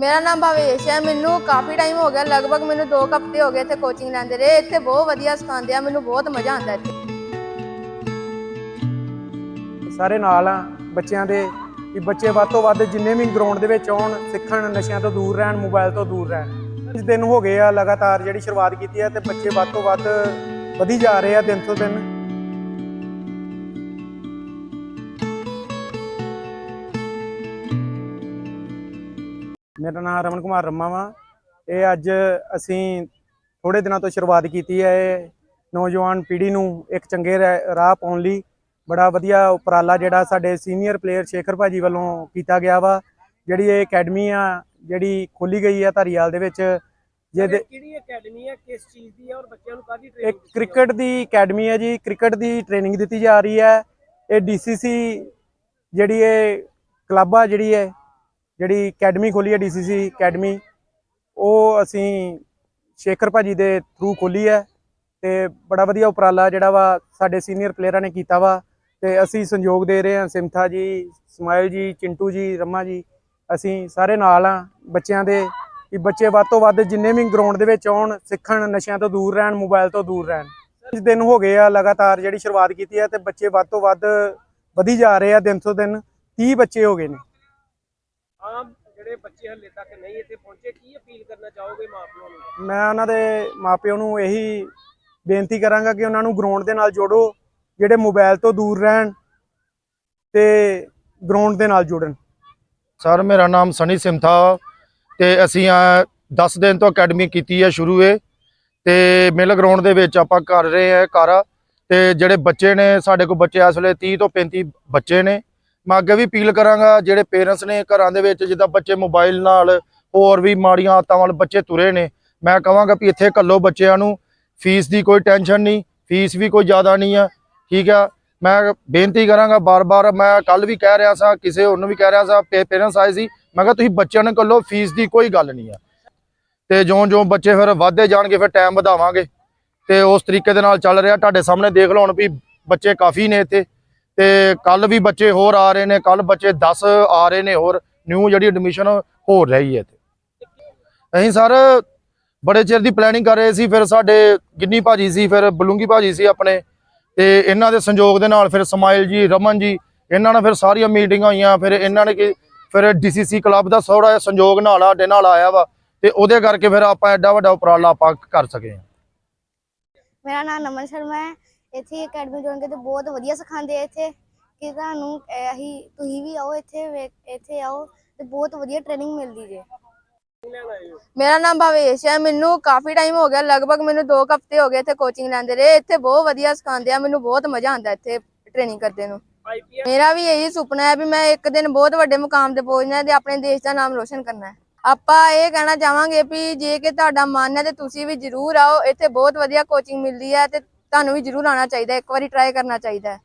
ਮੇਰਾ ਨਾਮ ਭਾਵੇਸ਼ ਹੈ, ਮੈਨੂੰ ਕਾਫੀ ਟਾਈਮ ਹੋ ਗਿਆ, ਲਗਭਗ ਮੈਨੂੰ 2 ਹਫ਼ਤੇ ਹੋ ਗਏ ਇੱਥੇ ਕੋਚਿੰਗ ਲੈਂਦੇ ਰਹੇ। ਇੱਥੇ ਬਹੁਤ ਵਧੀਆ ਸਿਖਾਉਂਦੇ ਆ, ਮੈਨੂੰ ਬਹੁਤ ਮਜ਼ਾ ਆਉਂਦਾ ਇੱਥੇ। ਸਾਰੇ ਨਾਲ ਆ, ਬੱਚਿਆਂ ਦੇ ਕਿ ਬੱਚੇ ਵੱਧ ਤੋਂ ਵੱਧ ਜਿੰਨੇ ਵੀ ਗਰਾਊਂਡ ਦੇ ਵਿੱਚ ਆਉਣ, ਸਿੱਖਣ, ਨਸ਼ਿਆਂ ਤੋਂ ਦੂਰ ਰਹਿਣ ਮੋਬਾਈਲ ਤੋਂ ਦੂਰ ਰਹਿਣ। ਇਸ ਦਿਨ ਹੋ ਗਏ ਆ, ਲਗਾਤਾਰ ਜਿਹੜੀ ਸ਼ੁਰੂਆਤ ਕੀਤੀ ਹੈ ਤੇ ਬੱਚੇ ਵੱਧ ਤੋਂ ਵੱਧ ਵਧੀ ਜਾ ਰਹੇ ਆ ਦਿਨ ਤੋਂ ਦਿਨ। ਮੇਰਾ ਨਾਮ ਰਮਨ ਕੁਮਾਰ ਰੰਮਾ ਵਾ। ਇਹ ਅੱਜ ਅਸੀਂ ਥੋੜੇ ਦਿਨਾਂ ਤੋਂ ਸ਼ੁਰੂਆਤ ਕੀਤੀ ਹੈ ਇਹ ਨੌਜਵਾਨ ਪੀੜ੍ਹੀ ਨੂੰ ਇੱਕ ਚੰਗੇ ਰਾਹ ਪਾਉਣ ਲਈ। ਬੜਾ ਵਧੀਆ ਉਪਰਾਲਾ ਜਿਹੜਾ ਸਾਡੇ ਸੀਨੀਅਰ ਪਲੇਅਰ ਸ਼ੇਖਰ ਭਾਜੀ ਵੱਲੋਂ ਕੀਤਾ ਗਿਆ ਵਾ। ਜਿਹੜੀ ਇਹ ਅਕੈਡਮੀ ਆ ਜਿਹੜੀ ਖੋਲੀ ਗਈ ਆ ਧਾਰੀਵਾਲ ਦੇ ਵਿੱਚ ਜਿਹਦੇ ਕਿਹੜੀ ਅਕੈਡਮੀ ਹੈ ਕਿਸ ਚੀਜ਼ ਦੀ ਹੈ ਔਰ ਬੱਚਿਆਂ ਨੂੰ ਇੱਕ ਟ੍ਰੇਨਿੰਗ ਕ੍ਰਿਕਟ ਦੀ ਅਕੈਡਮੀ ਹੈ ਜੀ। ਕ੍ਰਿਕਟ ਦੀ ਟ੍ਰੇਨਿੰਗ ਦਿੱਤੀ ਜਾ ਰਹੀ ਹੈ। ਇਹ ਡੀਸੀਸੀ ਜਿਹੜੀ ਇਹ ਕਲੱਬ ਆ ਜਿਹੜੀ ਹੈ ਜਿਹੜੀ ਅਕੈਡਮੀ ਖੋਲੀ ਹੈ, ਡੀਸੀਸੀ ਅਕੈਡਮੀ, ਉਹ ਅਸੀਂ ਸ਼ੇਖਰ ਭਾਜੀ ਦੇ ਥਰੂ ਖੋਲੀ ਹੈ ਤੇ ਬੜਾ ਵਧੀਆ ਉਪਰਾਲਾ ਜਿਹੜਾ ਵਾ ਸਾਡੇ ਸੀਨੀਅਰ ਪਲੇਅਰਾਂ ਨੇ ਕੀਤਾ ਵਾ ਤੇ ਅਸੀਂ ਸੰਯੋਗ ਦੇ ਰਹੇ ਹਾਂ ਸਿਮਥਾ ਜੀ, ਸਮਾਇਲ ਜੀ, ਚਿੰਟੂ ਜੀ, ਰਮਾ ਜੀ, ਅਸੀਂ ਸਾਰੇ ਨਾਲ ਆ ਬੱਚਿਆਂ ਦੇ ਕਿ ਬੱਚੇ ਵੱਧ ਤੋਂ ਵੱਧ ਜਿੰਨੇ ਵੀ ਗਰਾਊਂਡ ਦੇ ਵਿੱਚ ਆਉਣ, ਸਿੱਖਣ, ਨਸ਼ਿਆਂ ਤੋਂ ਦੂਰ ਰਹਿਣ ਮੋਬਾਈਲ ਤੋਂ ਦੂਰ ਰਹਿਣ। ਕੁਝ ਦਿਨ ਹੋ ਗਏ ਆ ਲਗਾਤਾਰ ਜਿਹੜੀ ਸ਼ੁਰੂਆਤ ਕੀਤੀ ਹੈ ਤੇ ਬੱਚੇ ਵੱਧ ਤੋਂ ਵੱਧ ਵਧੀ ਜਾ ਰਹੇ ਆ ਦਿਨ ਤੋਂ ਦਿਨ 30 ਬੱਚੇ ਹੋ ਗਏ ਨੇ। ਜਿਹੜੇ ਬੱਚੇ ਹੱਲੇ ਤੱਕ ਨਹੀਂ ਇੱਥੇ ਪਹੁੰਚੇ ਕੀ ਅਪੀਲ ਕਰਨਾ ਚਾਹੋਗੇ ਮਾਪਿਆਂ ਨੂੰ? ਮੈਂ ਉਹਨਾਂ ਦੇ ਮਾਪਿਆਂ ਨੂੰ ਇਹੀ ਬੇਨਤੀ ਕਰਾਂਗਾ ਕਿ ਉਹਨਾਂ ਨੂੰ ਗਰਾਊਂਡ ਦੇ ਨਾਲ ਜੋੜੋ ਜਿਹੜੇ ਮੋਬਾਈਲ ਤੋਂ ਦੂਰ ਰਹਿਣ ਤੇ ਗਰਾਊਂਡ ਦੇ ਨਾਲ ਜੁੜਨ। ਸਰ ਮੇਰਾ ਨਾਮ ਸਨੀ ਸਿੰਥਾ ਤੇ ਅਸੀਂ ਆ 10 ਦਿਨ ਤੋਂ ਅਕੈਡਮੀ ਕੀਤੀ ਹੈ ਸ਼ੁਰੂ ਇਹ ਤੇ ਮਿਲ ਗਰਾਊਂਡ ਦੇ ਵਿੱਚ ਆਪਾਂ ਕਰ ਰਹੇ ਹਾਂ ਘਰ। ਤੇ ਜਿਹੜੇ ਬੱਚੇ ਨੇ ਸਾਡੇ ਕੋਲ ਬੱਚੇ ਇਸ ਵੇਲੇ 30 ਤੋਂ 35 ਬੱਚੇ ਨੇ। ਮੈਂ ਅੱਗੇ ਵੀ ਅਪੀਲ ਕਰਾਂਗਾ ਜਿਹੜੇ ਪੇਰੈਂਟਸ ਨੇ ਘਰਾਂ ਦੇ ਵਿੱਚ, ਜਿੱਦਾਂ ਬੱਚੇ ਮੋਬਾਈਲ ਨਾਲ ਹੋਰ ਵੀ ਮਾੜੀਆਂ ਆਦਤਾਂ ਵੱਲ ਬੱਚੇ ਤੁਰੇ ਨੇ, ਮੈਂ ਕਹਾਂਗਾ ਵੀ ਇੱਥੇ ਕੱਲੋ ਬੱਚਿਆਂ ਨੂੰ ਫੀਸ ਦੀ ਕੋਈ ਟੈਨਸ਼ਨ ਨਹੀਂ ਫੀਸ ਵੀ ਕੋਈ ਜ਼ਿਆਦਾ ਨਹੀਂ ਆ, ਠੀਕ ਆ? ਮੈਂ ਬੇਨਤੀ ਕਰਾਂਗਾ ਬਾਰ-ਬਾਰ, ਮੈਂ ਕੱਲ ਵੀ ਕਹਿ ਰਿਹਾ ਸਾਂ, ਕਿਸੇ ਹੋਰ ਨੂੰ ਵੀ ਕਹਿ ਰਿਹਾ ਸਾਂ ਪੇਰੈਂਟਸ ਆਏ ਸੀ, ਮੈਂ ਕਿਹਾ ਤੁਸੀਂ ਬੱਚਿਆਂ ਨੂੰ ਕੱਲੋ ਫੀਸ ਦੀ ਕੋਈ ਗੱਲ ਨਹੀਂ ਆ। ਤੇ ਜਿਉਂ-ਜਿਉਂ ਬੱਚੇ ਫਿਰ ਵਧਦੇ ਜਾਣਗੇ, ਫਿਰ ਟਾਈਮ ਵਧਾਵਾਂਗੇ। ਤੇ ਉਸ ਤਰੀਕੇ ਦੇ ਨਾਲ ਚੱਲ ਰਿਹਾ, ਤੁਹਾਡੇ ਸਾਹਮਣੇ ਦੇਖ ਲਓ ਹੁਣ ਵੀ ਬੱਚੇ ਕਾਫੀ ਨੇ ਇੱਥੇ। ਤੇ ਕੱਲ ਵੀ ਬੱਚੇ ਹੋਰ ਆ ਰਹੇ ਨੇ ਕੱਲ ਬੱਚੇ 10 ਆ ਰਹੇ ਨੇ ਹੋਰ ਨਿਊ ਜਿਹੜੀ ਐਡਮਿਸ਼ਨ ਹੋ ਰਹੀ ਹੈ ਇੱਥੇ। ਅਸੀਂ ਸਰ ਬੜੇ ਚਿਰ ਦੀ ਪਲੈਨਿੰਗ ਕਰ ਰਹੇ ਸੀ, ਫਿਰ ਸਾਡੇ ਗਿੰਨੀ ਭਾਜੀ ਸੀ, ਫਿਰ ਬਲੂੰਗੀ ਭਾਜੀ ਸੀ ਆਪਣੇ, ਤੇ ਇਹਨਾਂ ਦੇ ਸੰਯੋਗ ਦੇ ਨਾਲ ਫਿਰ ਸਮਾਈਲ ਜੀ, ਰਮਨ ਜੀ, ਇਹਨਾਂ ਨਾਲ ਫਿਰ ਸਾਰੀਆਂ ਮੀਟਿੰਗਾਂ ਹੋਈਆਂ, ਫਿਰ ਇਹਨਾਂ ਨੇ ਕਿ ਫਿਰ ਡੀਸੀਸੀ ਕਲੱਬ ਦਾ ਥੋੜਾ ਜਿਹਾ ਸੰਯੋਗ ਨਾਲ ਸਾਡੇ ਨਾਲ ਆਇਆ ਵਾ, ਤੇ ਉਹਦੇ ਕਰਕੇ ਫਿਰ ਆਪਾਂ ਐਡਾ ਵੱਡਾ ਉਪਰਾਲਾ ਆਪਾਂ ਕਰ ਸਕੇ ਮੇਰਾ ਨਾਮ ਨਮਨ ਸ਼ਰਮਾ ਹੈ ਇੱਥੇ ਅਕੈਡਮੀ ਜੁਆਇਨ ਕਰਕੇ ਬਹੁਤ ਵਧੀਆ ਸਿਖਾਉਂਦੇ ਆ ਇੱਥੇ ਕਿ ਤੁਹਾਨੂੰ ਅਸੀਂ ਤੁਸੀਂ ਵੀ ਆਓ ਇੱਥੇ ਵੇ- ਇੱਥੇ ਆਓ ਤੇ ਬਹੁਤ ਵਧੀਆ ਟ੍ਰੇਨਿੰਗ ਮਿਲਦੀ ਜੇ। ਮੇਰਾ ਨਾਮ ਭਾਵੇਸ਼ ਹੈ ਮੈਨੂੰ ਕਾਫੀ ਟਾਈਮ ਹੋ ਗਿਆ ਲਗਭਗ ਮੈਨੂੰ 2 ਹਫ਼ਤੇ ਹੋ ਗਏ ਇੱਥੇ ਕੋਚਿੰਗ ਲੈਂਦੇ ਰਹੇ ਇੱਥੇ ਬਹੁਤ ਵਧੀਆ ਸਿਖਾਉਂਦੇ ਆ ਮੈਨੂੰ ਬਹੁਤ ਮਜ਼ਾ ਆਉਂਦਾ ਇੱਥੇ ਟ੍ਰੇਨਿੰਗ ਕਰਦੇ ਨੂੰ। ਆਈਪੀਐਲ ਮੇਰਾ ਵੀ ਇਹੀ ਸੁਪਨਾ ਹੈ ਵੀ ਮੈਂ ਇੱਕ ਦਿਨ ਬਹੁਤ ਵੱਡੇ ਮੁਕਾਮ ਤੇ ਪਹੁੰਚਣਾ ਹੈ ਤੇ ਆਪਣੇ ਦੇਸ਼ ਦਾ ਨਾਮ ਰੋਸ਼ਨ ਕਰਨਾ ਹੈ। ਆਪਾਂ ਇਹ ਕਹਿਣਾ ਚਾਹਾਂਗੇ ਵੀ ਜੇ ਕਿ ਤੁਹਾਡਾ ਮਨ ਹੈ ਤੇ ਤੁਸੀਂ ਵੀ ਜਰੂਰ ਆਓ ਇੱਥੇ ਬਹੁਤ ਵਧੀਆ ਕੋਚਿੰਗ ਮਿਲਦੀ ਹੈ ਤੇ ਤੁਹਾਨੂੰ ਵੀ ਜਰੂਰ ਆਉਣਾ ਚਾਹੀਦਾ ਇੱਕ ਵਾਰੀ ਟਰਾਈ ਕਰਨਾ ਚਾਹੀਦਾ